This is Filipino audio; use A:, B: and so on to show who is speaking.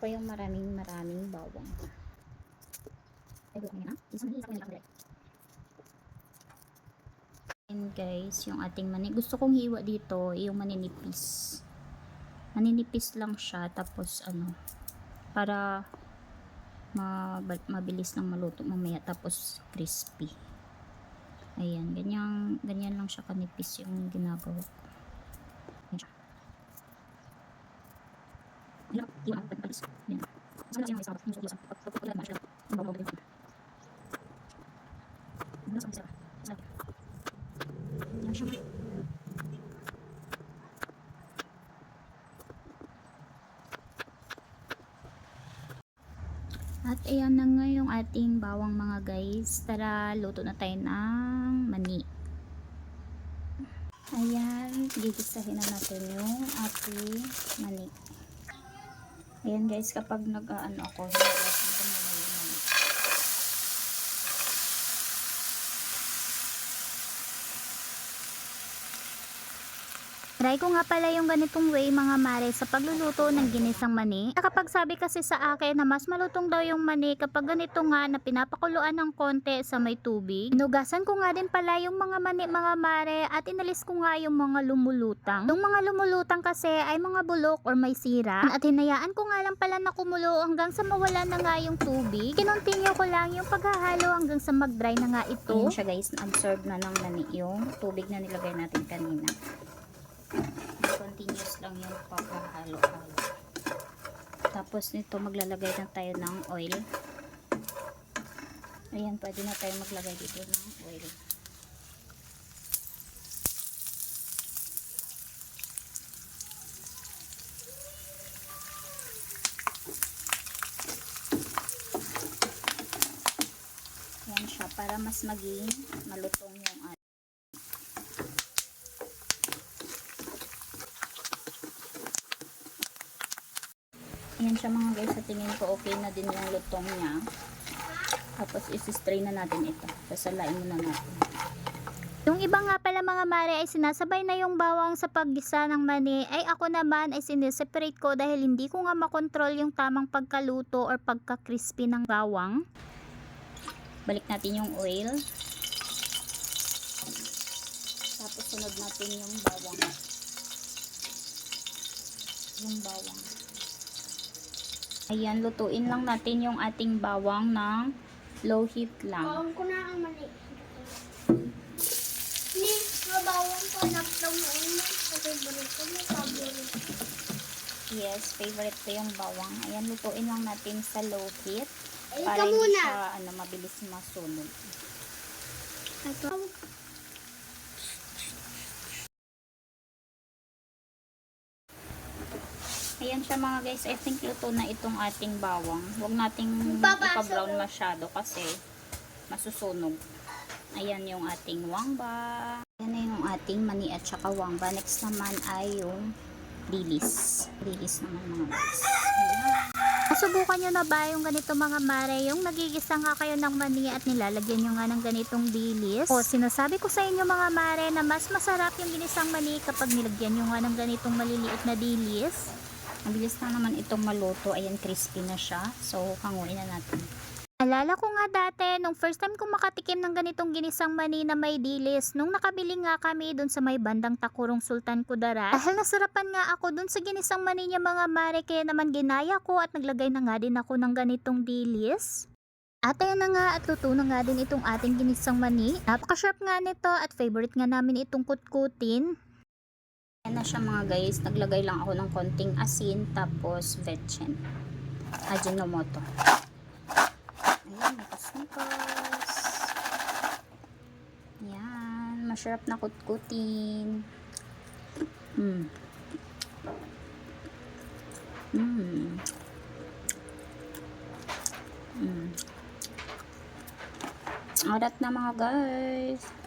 A: ko yung maraming maraming bawang. Ay, na. And guys, yung ating mani. Gusto kong hiwa dito, yung maninipis. Maninipis lang siya. Tapos, ano, para mab- mabilis lang maluto mamaya. Tapos, crispy. Ayan, ganyan, ganyan lang siya kanipis yung ginagawa ko. Ayan siya. Yung. Ang siya. At ayan na nga yung ating bawang mga guys. Tara, luto na tayo ng mani. Ayan, gigisahin na natin yung ating mani. Ayan guys, kapag nag-ano ako, hinugasan ko muna yung mani. Try ko nga pala yung ganitong way mga mare sa pagluluto ng ginisang mani. Kapag sabi kasi sa akin na mas malutong daw yung mani kapag ganito nga na pinapakuluan ng konti sa may tubig. Inugasan ko nga din pala yung mga mani mga mare at inalis ko nga yung mga lumulutang. Yung mga lumulutang kasi ay mga bulok or may sira. At hinayaan ko nga lang pala na kumulo hanggang sa mawala na nga yung tubig. Kinontinue ko lang yung paghahalo hanggang sa mag-dry na nga ito. Ayan siya guys, na-absorb na ng mani yung tubig na nilagay natin kanina continuous lang yung paghahalo-halo. Tapos nito maglalagay na tayo ng oil. Ayan, pwede na tayo maglagay dito ng oil. Ayan siya, para mas maging malutong yung ano. Ayan siya mga guys, sa tingin ko okay na din yung lutong niya. Tapos isi-strain na natin ito. Sasalain muna natin. Yung iba nga pala mga mare ay sinasabay na yung bawang sa paggisa ng mani ay ako naman ay sineseparate ko dahil hindi ko nga makontrol yung tamang pagkaluto or pagka-crispy ng bawang. Balik natin yung oil. Tapos sunod natin yung bawang. Yung bawang. Ayan, lutuin lang natin yung ating bawang ng low heat lang.
B: Bawang ko na ang mali. Ni, mabawang ko favorite.
A: Yes, favorite ko yung bawang. Ayan, lutuin lang natin sa low heat.
B: Ay,
A: Para hindi
B: muna.
A: siya ano, mabilis masunog.
B: Ito.
A: Ayan siya mga guys. I think luto na itong ating bawang. Huwag nating ipa-brown masyado kasi masusunog. Ayan yung ating wangba. Ayan na yung ating mani at saka wangba. Next naman ay yung dilis. Dilis naman mga guys. Ayan. Nasubukan nyo na ba yung ganito mga mare? Yung nagigisa nga kayo ng mani at nilalagyan nyo nga ng ganitong dilis? O sinasabi ko sa inyo mga mare na mas masarap yung ginisang mani kapag nilagyan nyo nga ng ganitong maliliit na dilis. Mabilis na naman itong maluto. Ayan, crispy na siya. So, hanguin na natin. Alala ko nga dati, nung first time ko makatikim ng ganitong ginisang mani na may dilis, nung nakabili nga kami dun sa may bandang Takurong Sultan Kudarat, dahil nasarapan nga ako dun sa ginisang mani niya mga mare, kaya naman ginaya ko at naglagay na nga din ako ng ganitong dilis. At ayan na nga at luto na nga din itong ating ginisang mani. Napaka-sharp nga nito at favorite nga namin itong kutkutin. Ayan na siya mga guys. Naglagay lang ako ng konting asin tapos vetchen. Ajinomoto. Ayan, mikas-mikas. Ayan, masarap na kutkutin. Mm. Mm. Mm. Arat na mga guys.